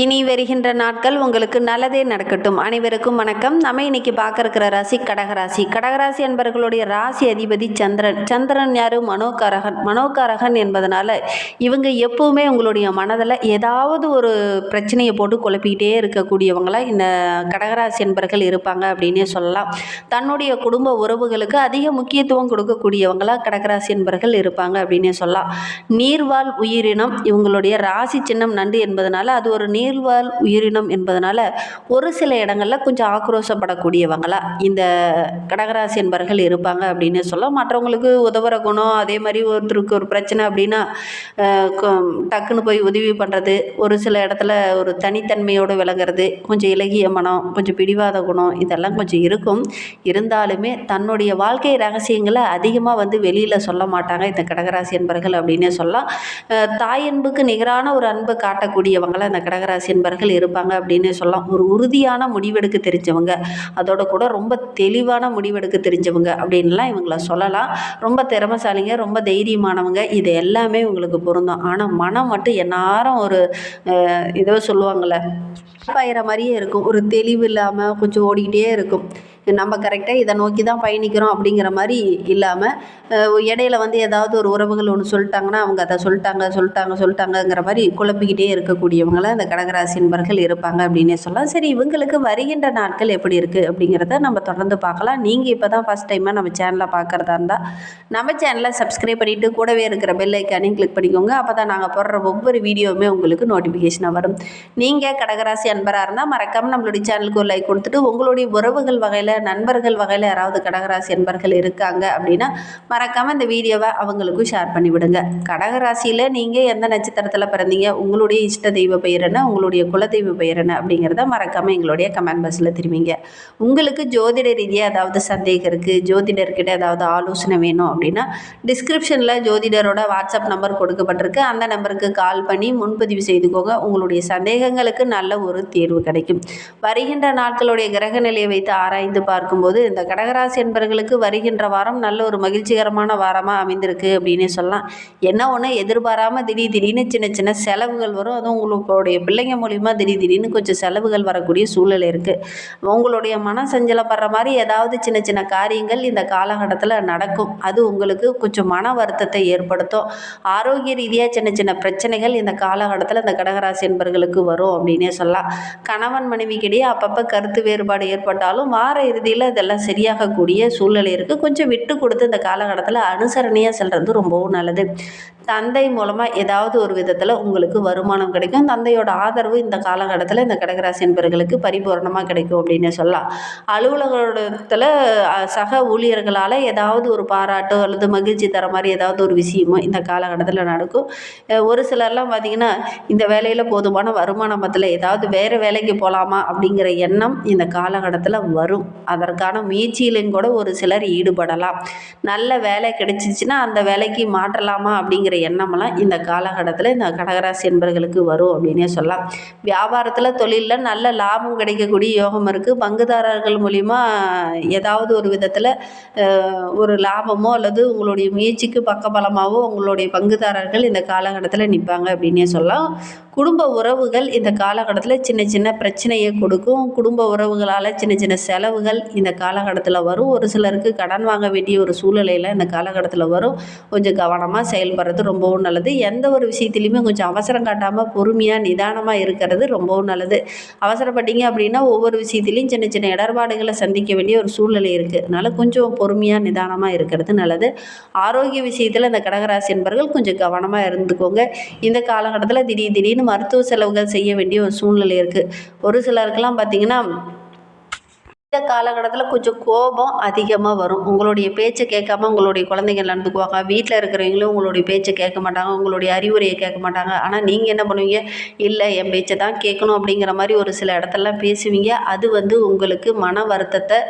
இனி வருகின்ற நாட்கள் உங்களுக்கு நல்லதே நடக்கட்டும். அனைவருக்கும் வணக்கம். நம்ம இன்னைக்கு பார்க்க இருக்கிற ராசி கடகராசி. கடகராசி என்பவர்களுடைய ராசி அதிபதி சந்திரன். சந்திரன் யாரு? மனோகாரகன். மனோகாரகன் என்பதனால இவங்க எப்பவுமே உங்களுடைய மனதில் ஏதாவது ஒரு பிரச்சனையை போட்டு குழப்பிக்கிட்டே இருக்கக்கூடியவங்களாக இந்த கடகராசி என்பர்கள் இருப்பாங்க அப்படின்னே சொல்லலாம். தன்னுடைய குடும்ப உறவுகளுக்கு அதிக முக்கியத்துவம் கொடுக்கக்கூடியவங்களாக கடகராசி என்பர்கள் இருப்பாங்க அப்படின்னே சொல்லலாம். நீர்வாழ் உயிரினம் இவங்களுடைய ராசி சின்னம் நண்டு என்பதனால அது ஒரு நீர்வாழ் உயிரினம் என்பதனால ஒரு சில இடங்களில் கொஞ்சம் ஆக்ரோஷப்படக்கூடியவங்களா இந்த கடகராசி என்பர்கள் இருப்பாங்க அப்படின்னு சொல்ல மற்றவங்களுக்கு உதவுற குணம் அதே மாதிரி ஒருத்தருக்கு ஒரு பிரச்சனை அப்படின்னா டக்குன்னு போய் உதவி பண்ணுறது ஒரு சில இடத்துல ஒரு தனித்தன்மையோடு விளங்குறது கொஞ்சம் இலகிய மனம் கொஞ்சம் பிடிவாத குணம் இதெல்லாம் கொஞ்சம் இருக்கும். இருந்தாலுமே தன்னுடைய வாழ்க்கை ரகசியங்களை அதிகமாக வந்து வெளியில் சொல்ல மாட்டாங்க இந்த கடகராசி என்பர்கள் அப்படின்னே சொல்லலாம். தாய் அன்புக்கு நிகரான ஒரு அன்பு காட்டக்கூடியவங்களை இந்த கடகராசி என்பர்கள் இருப்பாங்க அப்படின்னு சொல்லலாம். ஒரு உறுதியான முடிவெடுக்க தெரிஞ்சவங்க அதோட கூட ரொம்ப தெளிவான முடிவெடுக்க தெரிஞ்சவங்க அப்படின்லாம் இவங்கள சொல்லலாம். ரொம்ப திறமைசாலிங்க ரொம்ப தைரியமானவங்க இது எல்லாமே இவங்களுக்கு பொருந்தும். ஆனால் மனம் மட்டும் எந்நேரம் ஒரு அஹ், ஏதோ சொல்லுவாங்கள்ல பாயிற மாதிரியே இருக்கும். ஒரு தெளிவு இல்லாமல் கொஞ்சம் ஓடிக்கிட்டே இருக்கும். நம்ம கரெக்டாக இதை நோக்கி தான் பயணிக்கிறோம் அப்படிங்கிற மாதிரி இல்லாமல் இடையில வந்து ஏதாவது ஒரு உறவுகள் ஒன்று சொல்லிட்டாங்கன்னா அவங்க அதை சொல்லிட்டாங்க சொல்லிட்டாங்க சொல்லிட்டாங்கங்கிற மாதிரி குழப்பிக்கிட்டே இருக்கக்கூடியவங்கள இந்த கடகராசி நண்பர்கள் இருப்பாங்க அப்படின்னே சொல்லலாம். சரி இவங்களுக்கு வருகின்ற நாட்கள் எப்படி இருக்குது அப்படிங்கிறத நம்ம தொடர்ந்து பார்க்கலாம். நீங்கள் இப்போ தான் ஃபஸ்ட் டைமாக நம்ம சேனலை பார்க்குறதா இருந்தால் நம்ம சேனலை சப்ஸ்கிரைப் பண்ணிவிட்டு கூடவே இருக்கிற பெல் ஐக்கானையும் கிளிக் பண்ணிக்கோங்க. அப்போ தான் நாங்கள் போடுற ஒவ்வொரு வீடியோவுமே உங்களுக்கு நோட்டிஃபிகேஷனாக வரும். நீங்கள் கடகராசி அன்பராக இருந்தால் மறக்காமல் நம்மளுடைய சேனலுக்கு ஒரு லைக் கொடுத்துட்டு உங்களுடைய உறவுகள் வகையில் நண்பர்கள் வகையில் யாராவது கடகராசி அன்பர்கள் இருக்காங்க அப்படின்னா மறக்காமல் இந்த வீடியோவை அவங்களுக்கும் ஷேர் பண்ணி விடுங்க கடகராசியில் நீங்கள் எந்த நட்சத்திரத்தில் பிறந்தீங்க உங்களுடைய இஷ்ட தெய்வ பெயர் என்ன உங்களுடைய குலதெய்வ பெயர் என்ன அப்படிங்கிறத மறக்காமல் எங்களுடைய கமெண்ட் பாக்ஸில் திரும்பிங்க உங்களுக்கு ஜோதிட ரீதியாக ஏதாவது சந்தேகம் இருக்குது ஜோதிடர்கிட்ட ஏதாவது ஆலோசனை வேணும் அப்படின்னா டிஸ்கிரிப்ஷனில் ஜோதிடரோட வாட்ஸ்அப் நம்பர் கொடுக்கப்பட்டிருக்கு. அந்த நம்பருக்கு கால் பண்ணி முன்பதிவு செய்துக்கோங்க. உங்களுடைய சந்தேகங்களுக்கு நல்ல ஒரு தீர்வு கிடைக்கும். வருகின்ற நாட்களுடைய கிரக நிலையை வைத்து ஆராய்ந்து பார்க்கும்போது இந்த கடகராசி என்பவர்களுக்கு வருகின்ற வாரம் நல்ல ஒரு மகிழ்ச்சிகரமான வாரமாக அமைந்திருக்கு அப்படின்னே சொல்லலாம். என்ன ஒன்று எதிர்பாராமல் திடீர் திடீர்னு சின்ன சின்ன செலவுகள் வரும். அதுவும் உங்களுடைய பிள்ளைங்க மூலிமா திடீர் திடீர்னு கொஞ்சம் செலவுகள் வரக்கூடிய சூழல் இருக்குது உங்களுடைய மன சஞ்சலப்படுற மாதிரி ஏதாவது சின்ன சின்ன காரியங்கள் இந்த காலகட்டத்தில் நடக்கும். அது உங்களுக்கு கொஞ்சம் மன வருத்தத்தை ஏற்படுத்தும். ஆரோக்கிய ரீதியாக சின்ன சின்ன பிரச்சனைகள் இந்த காலகட்டத்தில் இந்த கடகராசி என்பவர்களுக்கு வரும் அப்படின்னே சொல்லலாம். கணவன் மனைவிக்கிடையே அப்பப்போ கருத்து வேறுபாடு ஏற்பட்டாலும் வார இறுதியில் இதெல்லாம் சரியாகக்கூடிய சூழ்நிலை இருக்குது கொஞ்சம் விட்டு கொடுத்து இந்த காலகட்டத்தில் அனுசரணையாக செல்வது ரொம்பவும் நல்லது. தந்தை மூலமாக ஏதாவது ஒரு விதத்தில் உங்களுக்கு வருமானம் கிடைக்கும். தந்தையோட ஆதரவு இந்த காலகட்டத்தில் இந்த கடகராசி என்பவர்களுக்கு பரிபூரணமாக கிடைக்கும் அப்படின்னு சொல்லலாம். அலுவலகத்தில் சக ஊழியர்களால் ஏதாவது ஒரு பாராட்டோ அல்லது மகிழ்ச்சி தர மாதிரி ஏதாவது ஒரு விஷயமோ இந்த காலகட்டத்தில் நடக்கும். ஒரு சிலர்லாம் பார்த்திங்கன்னா இந்த வேலையில் போதுமான வருமானம் பத்தில் ஏதாவது வேறு வேலைக்கு போகலாமா அப்படிங்கிற எண்ணம் இந்த காலகட்டத்தில் வரும். அதற்கான முயற்சியிலும் கூட ஒரு சிலர் ஈடுபடலாம். நல்ல வேலை கிடைச்சிச்சின்னா அந்த வேலைக்கு மாற்றலாமா அப்படிங்கிற எண்ணமெல்லாம் இந்த காலகட்டத்தில் இந்த கடகராசி என்பவர்களுக்கு வரும் அப்படின்னே சொல்லலாம். வியாபாரத்தில் தொழிலில் நல்ல லாபம் கிடைக்கக்கூடிய யோகம் இருக்குது பங்குதாரர்கள் மூலிமா ஏதாவது ஒரு விதத்தில் ஒரு லாபமோ அல்லது உங்களுடைய முயற்சிக்கு பக்கபலமாகவோ உங்களுடைய பங்குதாரர்கள் இந்த காலகட்டத்தில் நிற்பாங்க அப்படின்னே சொல்லலாம். குடும்ப உறவுகள் இந்த காலகட்டத்தில் சின்ன சின்ன பிரச்சனையை கொடுக்கும். குடும்ப உறவுகளால் சின்ன சின்ன செலவுகள் இந்த காலகட்டத்தில் வரும். ஒரு சிலருக்கு கடன் வாங்க வேண்டிய ஒரு சூழ்நிலையில் இந்த காலகட்டத்தில் வரும். கொஞ்சம் கவனமாக செயல்படுறது ரொம்பவும் நல்லது. எந்த ஒரு விஷயத்துலையுமே கொஞ்சம் அவசரம் காட்டாமல் பொறுமையாக நிதானமாக இருக்கிறது ரொம்பவும் நல்லது. அவசரப்பட்டீங்க அப்படின்னா ஒவ்வொரு விஷயத்துலையும் சின்ன சின்ன இடர்பாடுகளை சந்திக்க வேண்டிய ஒரு சூழ்நிலை இருக்குது அதனால் கொஞ்சம் பொறுமையாக நிதானமாக இருக்கிறது நல்லது. ஆரோக்கிய விஷயத்தில் இந்த கடகராசி என்பவர்கள் கொஞ்சம் கவனமாக இருந்துக்கோங்க. இந்த காலகட்டத்தில் திடீர் திடீர்னு மருத்துவ செலவுகள் செய்ய வேண்டிய ஒரு சூழ்நிலை இருக்குது ஒரு சிலருக்கெல்லாம் பார்த்திங்கன்னா இந்த காலகட்டத்தில் கொஞ்சம் கோபம் அதிகமாக வரும். உங்களுடைய பேச்சை கேட்காம உங்களுடைய குழந்தைங்க நடந்துக்குவாங்க. வீட்டில் இருக்கிறவங்களும் உங்களுடைய பேச்சை கேட்க மாட்டாங்க. உங்களுடைய அறிவுரையை கேட்க மாட்டாங்க. ஆனால் நீங்கள் என்ன பண்ணுவீங்க? இல்லை என் பேச்சை தான் கேட்கணும் அப்படிங்கிற மாதிரி ஒரு சில இடத்துலலாம் பேசுவீங்க. அது வந்து உங்களுக்கு மன வருத்தத்தை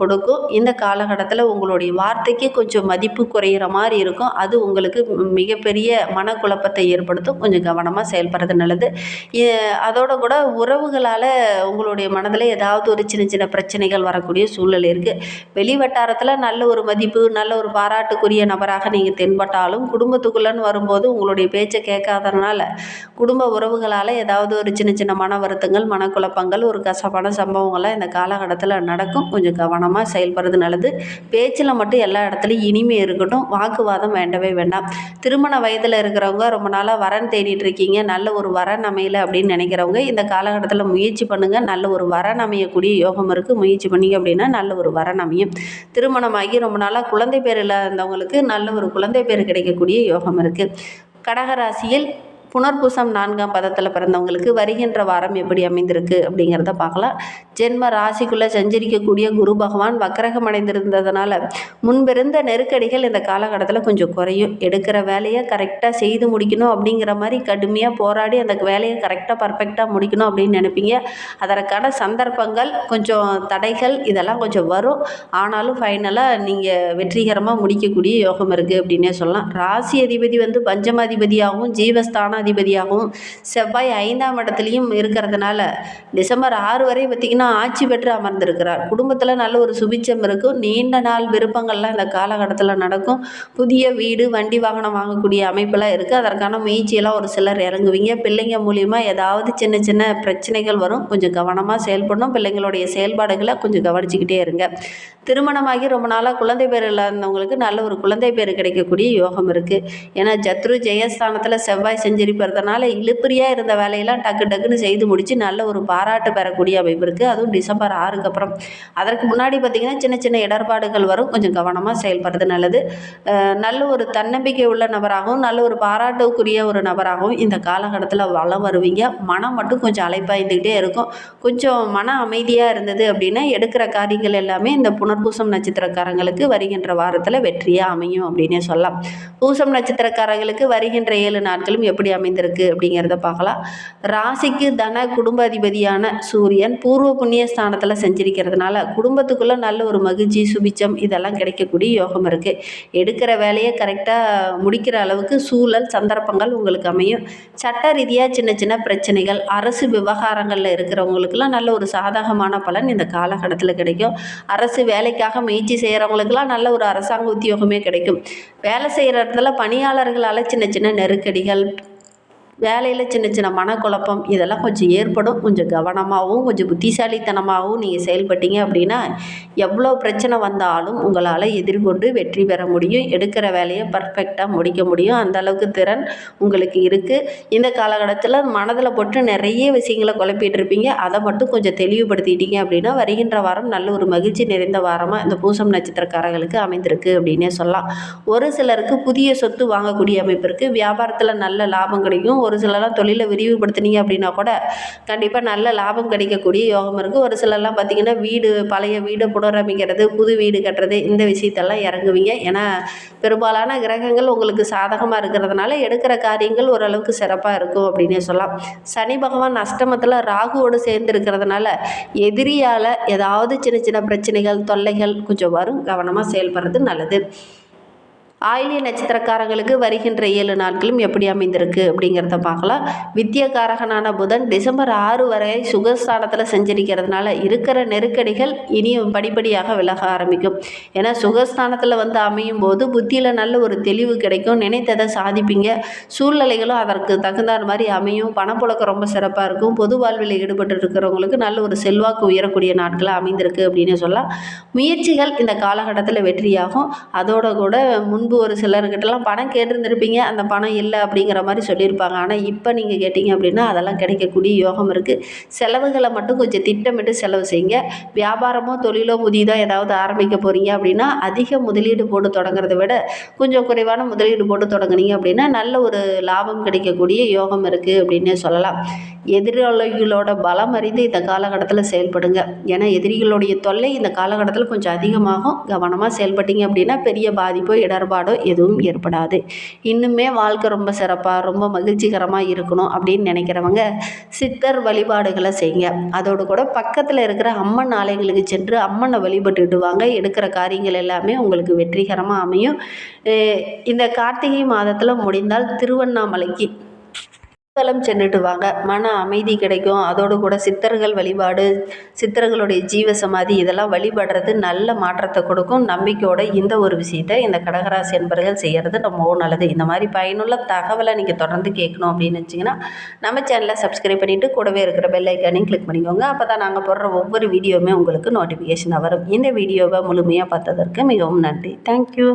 கொடுக்கும். இந்த காலகட்டத்தில் உங்களுடைய வார்த்தைக்கு கொஞ்சம் மதிப்பு குறையிற மாதிரி இருக்கும். அது உங்களுக்கு மிகப்பெரிய மனக்குழப்பத்தை ஏற்படுத்தும். கொஞ்சம் கவனமாக செயல்படுறது நல்லது. அதோட கூட உறவுகளால் உங்களுடைய மனதில் ஏதாவது ஒரு சின்ன சின்ன பிரச்சனைகள் வரக்கூடிய சூழ்நிலை இருக்குது வெளி வட்டாரத்தில் நல்ல ஒரு மதிப்பு நல்ல ஒரு பாராட்டுக்குரிய நபராக நீங்கள் தென்பட்டாலும் குடும்பத்துக்குள்ளன்னு வரும்போது உங்களுடைய பேச்சை கேட்காதனால குடும்ப உறவுகளால் ஏதாவது ஒரு சின்ன சின்ன மன வருத்தங்கள் மனக்குழப்பங்கள் ஒரு கசப்பான சம்பவங்கள்லாம் இந்த காலகட்டத்தில் நடக்கும். கொஞ்சம் கவனம் கவனமாக செயல்படுறது நல்லது. பேச்சில் மட்டும் எல்லா இடத்துலையும் இனிமே இருக்கட்டும். வாக்குவாதம் வேண்டவே வேண்டாம். திருமண வயதில் இருக்கிறவங்க ரொம்ப நாளாக வரன் தேடிட்டு இருக்கீங்க. நல்ல ஒரு வரன் அமையலை அப்படின்னு நினைக்கிறவங்க இந்த காலகட்டத்தில் முயற்சி பண்ணுங்கள் நல்ல ஒரு வரன் அமையக்கூடிய யோகம் இருக்குது முயற்சி பண்ணிங்க அப்படின்னா நல்ல ஒரு வரன் அமையும். திருமணமாகி ரொம்ப நாளாக குழந்தை பேர் இல்லாதவங்களுக்கு நல்ல ஒரு குழந்தை பேர் கிடைக்கக்கூடிய யோகம் இருக்குது கடகராசியில் புனர்பூசம் நான்காம் பதத்தில் பிறந்தவங்களுக்கு வருகின்ற வாரம் எப்படி அமைந்திருக்கு அப்படிங்கிறத பார்க்கலாம். ஜென்ம ராசிக்குள்ளே சஞ்சரிக்கக்கூடிய குரு பகவான் வக்கரகம் அடைந்திருந்ததுனால முன்பிருந்த நெருக்கடிகள் இந்த காலகட்டத்தில் கொஞ்சம் குறையும். எடுக்கிற வேலையை கரெக்டாக செய்து முடிக்கணும் அப்படிங்கிற மாதிரி கடுமையாக போராடி அந்த வேலையை கரெக்டாக பர்ஃபெக்டாக முடிக்கணும் அப்படின்னு நினைப்பீங்க. அதற்கான சந்தர்ப்பங்கள் கொஞ்சம் தடைகள் இதெல்லாம் கொஞ்சம் வரும். ஆனாலும் ஃபைனலாக நீங்கள் வெற்றிகரமாக முடிக்கக்கூடிய யோகம் இருக்குது அப்படின்னே சொல்லலாம். ராசி அதிபதி வந்து பஞ்சமாதிபதியாகவும் ஜீவஸ்தானாதிபதியாகவும் செவ்வாய் ஐந்தாம் இடத்துலையும் இருக்கிறதுனால டிசம்பர் ஆறு வரை பார்த்திங்கன்னா ஆட்சி பெற்று அமர்ந்திருக்கிறார். குடும்பத்தில் நல்ல ஒரு சுபிச்சம் இருக்கும். நீண்ட நாள் விருப்பங்கள்லாம் இந்த காலகட்டத்தில் நடக்கும். புதிய வீடு வண்டி வாகனம் வாங்கக்கூடிய அமைப்பெல்லாம் இருக்குது அதற்கான முயற்சியெல்லாம் ஒரு சிலர் இறங்குவீங்க. பிள்ளைங்க மூலியமாக ஏதாவது சின்ன சின்ன பிரச்சனைகள் வரும். கொஞ்சம் கவனமாக செயல்படணும். பிள்ளைங்களுடைய செயல்பாடுகளை கொஞ்சம் கவனிச்சுக்கிட்டே இருங்க. திருமணமாகி ரொம்ப நாளாக குழந்தை பேர் இல்லாதவங்களுக்கு நல்ல ஒரு குழந்தை பேர் கிடைக்கக்கூடிய யோகம் இருக்குது ஏன்னா ஜத்ரு ஜெயஸ்தானத்தில் செவ்வாய் செஞ்சிருப்பறதுனால இழுப்பிரியாக இருந்த வேலையெல்லாம் டக்கு டக்குன்னு செய்து முடித்து நல்ல ஒரு பாராட்டு பெறக்கூடிய அமைப்பு இருக்குது அதுவும் டிசம்பர் ஆறுக்கு அப்புறம். அதற்கு முன்னாடி பார்த்திங்கன்னா சின்ன சின்ன இடர்பாடுகள் வரும். கொஞ்சம் கவனமாக செயல்படுறது நல்லது. நல்ல ஒரு தன்னம்பிக்கை உள்ள நபராகவும் நல்ல ஒரு பாராட்டுக்குரிய ஒரு நபராகவும் இந்த காலகட்டத்தில் வளம் வருவீங்க. மனம் மட்டும் கொஞ்சம் அலைப்பாய்ந்துக்கிட்டே இருக்கும். கொஞ்சம் மன அமைதியாக இருந்தது அப்படின்னா எடுக்கிற காரியங்கள் எல்லாமே இந்த புனர்பூசம் நட்சத்திரக்காரங்களுக்கு வருகின்ற வாரத்தில் வெற்றியாக அமையும் அப்படின்னே சொல்லலாம். பூசம் நட்சத்திரக்காரங்களுக்கு வருகின்ற ஏழு நாட்களும் எப்படி அமைந்திருக்கு அப்படிங்கிறத பார்க்கலாம். ராசிக்கு தன குடும்ப அதிபதியான சூரியன் பூர்வ புண்ணிய ஸ்தானத்தில் செஞ்சிருக்கிறதுனால குடும்பத்துக்குள்ளே நல்ல ஒரு மகிழ்ச்சி சுபிச்சம் இதெல்லாம் கிடைக்கக்கூடிய யோகம் இருக்குது எடுக்கிற வேலையை கரெக்டாக முடிக்கிற அளவுக்கு சூழல் சந்தர்ப்பங்கள் உங்களுக்கு அமையும். சட்ட ரீதியாக சின்ன சின்ன பிரச்சனைகள் அரசு விவகாரங்களில் இருக்கிறவங்களுக்கெல்லாம் நல்ல ஒரு சாதகமான பலன் இந்த காலகட்டத்தில் கிடைக்கும். அரசு வேலைக்காக முயற்சி செய்கிறவங்களுக்கெல்லாம் நல்ல ஒரு அரசாங்க உத்தியோகமே கிடைக்கும். வேலை செய்கிற இடத்துல பணியாளர்களால் சின்ன சின்ன நெருக்கடிகள் வேலையில் சின்ன சின்ன மனக்குழப்பம் இதெல்லாம் கொஞ்சம் ஏற்படும். கொஞ்சம் கவனமாகவும் கொஞ்சம் புத்திசாலித்தனமாகவும் நீங்கள் செயல்பட்டீங்க அப்படின்னா எவ்வளோ பிரச்சனை வந்தாலும் உங்களால் எதிர்கொண்டு வெற்றி பெற முடியும். எடுக்கிற வேலையை பர்ஃபெக்டாக முடிக்க முடியும். அந்தளவுக்கு திறன் உங்களுக்கு இருக்குது இந்த காலகட்டத்தில் மனதில் போட்டு நிறைய விஷயங்களை குழப்பிட்டு இருப்பீங்க. அதை மட்டும் கொஞ்சம் தெளிவுபடுத்திட்டீங்க அப்படின்னா வருகின்ற வாரம் நல்ல ஒரு மகிழ்ச்சி நிறைந்த வாரமாக இந்த பூசம் நட்சத்திரக்காரர்களுக்கு அமைந்திருக்கு அப்படின்னே சொல்லலாம். ஒரு சிலருக்கு புதிய சொத்து வாங்கக்கூடிய அமைப்பு இருக்குது வியாபாரத்தில் நல்ல லாபம் கிடைக்கும். ஒரு சிலர்லாம் தொழிலை விரிவுபடுத்துனீங்க அப்படின்னா கூட கண்டிப்பாக நல்ல லாபம் கிடைக்கக்கூடிய யோகம் இருக்குது ஒரு சிலர்லாம் பார்த்திங்கன்னா வீடு பழைய வீடு புனரமைக்கிறது புது வீடு கட்டுறது இந்த விஷயத்தெல்லாம் இறங்குவீங்க. ஏன்னா பெரும்பாலான கிரகங்கள் உங்களுக்கு சாதகமாக இருக்கிறதுனால எடுக்கிற காரியங்கள் ஓரளவுக்கு சிறப்பாக இருக்கும் அப்படின்னே சொல்லலாம். சனி பகவான் அஷ்டமத்தில் ராகுவோடு சேர்ந்து இருக்கிறதுனால எதிரியால் ஏதாவது சின்ன சின்ன பிரச்சனைகள் தொல்லைகள் கொஞ்சம் வரும். கவனமாக செயல்படுறது நல்லது. ஆயிலிய நட்சத்திரக்காரங்களுக்கு வருகின்ற ஏழு நாட்களும் எப்படி அமைந்திருக்கு அப்படிங்கிறத பார்க்கலாம். வித்தியகாரகனான புதன் டிசம்பர் ஆறு வரை சுகஸ்தானத்தில் செஞ்சிருக்கிறதுனால இருக்கிற நெருக்கடிகள் இனியும் படிப்படியாக விலக ஆரம்பிக்கும். ஏன்னா சுகஸ்தானத்தில் வந்து அமையும் போது புத்தியில் நல்ல ஒரு தெளிவு கிடைக்கும். நினைத்ததை சாதிப்பீங்க. சூழ்நிலைகளும் அதற்கு தகுந்த மாதிரி அமையும். பணப்புழக்கம் ரொம்ப சிறப்பாக இருக்கும். பொது வாழ்வில் ஈடுபட்டு இருக்கிறவங்களுக்கு நல்ல ஒரு செல்வாக்கு உயரக்கூடிய நாட்களாக அமைந்திருக்கு அப்படின்னு சொல்லலாம். முயற்சிகள் இந்த காலகட்டத்தில் வெற்றியாகும். அதோட கூட முன் முன்பு ஒரு சிலர்கிட்டலாம் பணம் கேட்டிருந்துருப்பீங்க அந்த பணம் இல்லை அப்படிங்கிற மாதிரி சொல்லியிருப்பாங்க. ஆனால் இப்போ நீங்கள் கேட்டிங்க அப்படின்னா அதெல்லாம் கிடைக்கக்கூடிய யோகம் இருக்குது செலவுகளை மட்டும் கொஞ்சம் திட்டமிட்டு செலவு செய்யுங்க. வியாபாரமோ தொழிலோ புதிதாக ஏதாவது ஆரம்பிக்க போகிறீங்க அப்படின்னா அதிக முதலீடு போட்டு தொடங்குறத விட கொஞ்சம் குறைவான முதலீடு போட்டு தொடங்குனீங்க அப்படின்னா நல்ல ஒரு லாபம் கிடைக்கக்கூடிய யோகம் இருக்குது அப்படின்னே சொல்லலாம். எதிராளிகளோட பலம் அறிந்து இந்த காலகட்டத்தில் செயல்படுங்க. ஏன்னா எதிரிகளுடைய தொல்லை இந்த காலகட்டத்தில் கொஞ்சம் அதிகமாகும். கவனமாக செயல்பட்டீங்க அப்படின்னா பெரிய பாதிப்போ இடர்பாடோ குறைபாடோ எதுவும் ஏற்படாது. இன்னுமே வாழ்க்கை ரொம்ப சிறப்பாக ரொம்ப மகிழ்ச்சிகரமாக இருக்கணும் அப்படின்னு நினைக்கிறவங்க சித்தர் வழிபாடுகளை செய்யுங்க. அதோடு கூட பக்கத்தில் இருக்கிற அம்மன் ஆலயங்களுக்கு சென்று அம்மனை வழிபட்டுட்டு வாங்க எடுக்கிற காரியங்கள் எல்லாமே உங்களுக்கு வெற்றிகரமாக அமையும். இந்த கார்த்திகை மாதத்தில் முடிந்தால் திருவண்ணாமலைக்கு கிரிவலம் சென்றுட்டு வாங்க. மன அமைதி கிடைக்கும். அதோடு கூட சித்தர்கள் வழிபாடு சித்தர்களுடைய ஜீவ சமாதி இதெல்லாம் வழிபடுறது நல்ல மாற்றத்தை கொடுக்கும். நம்பிக்கையோட இந்த ஒரு விஷயத்தை இந்த கடகராசி என்பர்கள் செய்கிறது ரொம்பவும் நல்லது. இந்த மாதிரி பயனுள்ள தகவலை நீங்கள் தொடர்ந்து கேட்கணும் அப்படின்னு வச்சிங்கன்னா நம்ம சேனலை சப்ஸ்கிரைப் பண்ணிவிட்டு கூடவே இருக்கிற பெல் ஐக்கானையும் கிளிக் பண்ணிக்கோங்க. அப்போ தான் நாங்கள் போடுற ஒவ்வொரு வீடியோவுமே உங்களுக்கு நோட்டிஃபிகேஷனாக வரும். இந்த வீடியோவை முழுமையாக பார்த்ததற்கு மிகவும் நன்றி. தேங்க்யூ